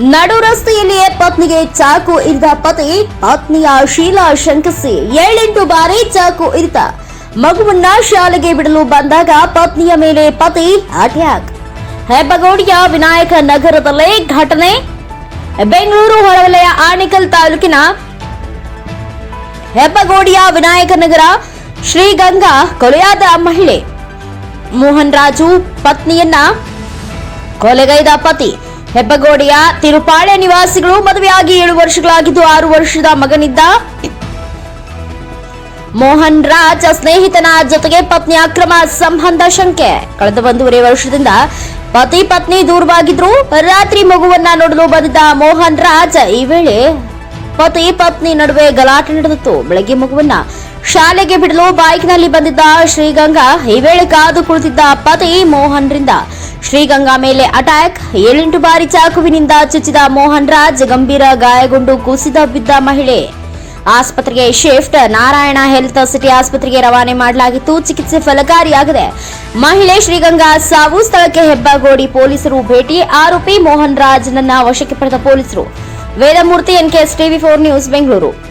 ನಡು ರಸ್ತೆಯಲ್ಲಿಯೇ ಪತ್ನಿಗೆ ಚಾಕು ಇರಿದ ಪತಿ, ಪತ್ನಿಯ ಶೀಲಾ ಶಂಕಿಸಿ ಏಳೆಂಟು ಬಾರಿ ಚಾಕು ಇರಿತ. ಮಗುವನ್ನ ಶಾಲೆಗೆ ಬಿಡಲು ಬಂದಾಗ ಪತ್ನಿಯ ಮೇಲೆ ಪತಿ ಅಟ್ಯಾಕ್. ಹೆಬ್ಬಗೋಡಿಯ ವಿನಾಯಕ ನಗರದಲ್ಲಿ ಘಟನೆ. ಬೆಂಗಳೂರು ಹೊರವಲಯ ಆನೇಕಲ್ ತಾಲೂಕಿನ ಹೆಬ್ಬಗೋಡಿಯ ವಿನಾಯಕ ನಗರ ಶ್ರೀಗಂಗಾ ಕೊಲೆಯಾದ ಮಹಿಳೆ. ಮೋಹನ್ ರಾಜು ಪತ್ನಿಯನ್ನ ಕೊಲೆಗೈದ ಪತಿ ಹೆಬ್ಬಗೋಡಿಯ ತಿರುಪಾಳೆ ನಿವಾಸಿಗಳು ಮದುವೆಯಾಗಿ ಏಳು ವರ್ಷಗಳಾಗಿದ್ದು ಆರು ವರ್ಷದ ಮಗನಿದ್ದ ಮೋಹನ್ ರಾಜ್ ಸ್ನೇಹಿತನ ಜೊತೆಗೆ ಪತ್ನಿ ಅಕ್ರಮ ಸಂಬಂಧ ಶಂಕೆ. ಕಳೆದ ಒಂದೂವರೆ ವರ್ಷದಿಂದ ಪತಿ ಪತ್ನಿ ದೂರವಾಗಿದ್ರು. ರಾತ್ರಿ ಮಗುವನ್ನ ನೋಡಲು ಬಂದಿದ್ದ ಮೋಹನ್ ರಾಜ್ ಈ ವೇಳೆ ಪತಿ ಪತ್ನಿ ನಡುವೆ ಗಲಾಟೆ ನಡೆದಿತ್ತು. ಬೆಳಗ್ಗೆ ಮಗುವನ್ನ ಶಾಲೆಗೆ ಬಿಡಲು ಬೈಕ್ನಲ್ಲಿ ಬಂದಿದ್ದ ಶ್ರೀಗಂಗಾ ಈ ವೇಳೆ ಕಾದು ಕುಳಿತಿದ್ದ ಪತಿ ಮೋಹನ್ರಿಂದ ಶ್ರೀಗಂಗಾ ಮೇಲೆ ಅಟ್ಯಾಕ್. ಏಳೆಂಟು ಬಾರಿ ಚಾಕುವಿನಿಂದ ಚುಚ್ಚಿದ ಮೋಹನ್ ರಾಜ್ ಗಂಭೀರ ಗಾಯಗೊಂಡು ಕುಸಿದ ಬಿದ್ದ ಮಹಿಳೆ. ಆಸ್ಪತ್ರೆಗೆ ಶಿಫ್ಟ್. ನಾರಾಯಣ ಹೆಲ್ತ್ ಸಿಟಿ ಆಸ್ಪತ್ರೆಗೆ ರವಾನೆ ಮಾಡಲಾಗಿತ್ತು. ಚಿಕಿತ್ಸೆ ಫಲಕಾರಿಯಾಗಿದೆ. ಮಹಿಳೆ ಶ್ರೀಗಂಗಾ ಸಾವು. ಸ್ಥಳಕ್ಕೆ ಹೆಬ್ಬಗೋಡಿ ಪೊಲೀಸರು ಭೇಟಿ. ಆರೋಪಿ ಮೋಹನ್ ರಾಜ್ನನ್ನ ವಶಕ್ಕೆ ಪಡೆದ ಪೊಲೀಸರು. Vedamurthy NKS TV four news, Bengaluru.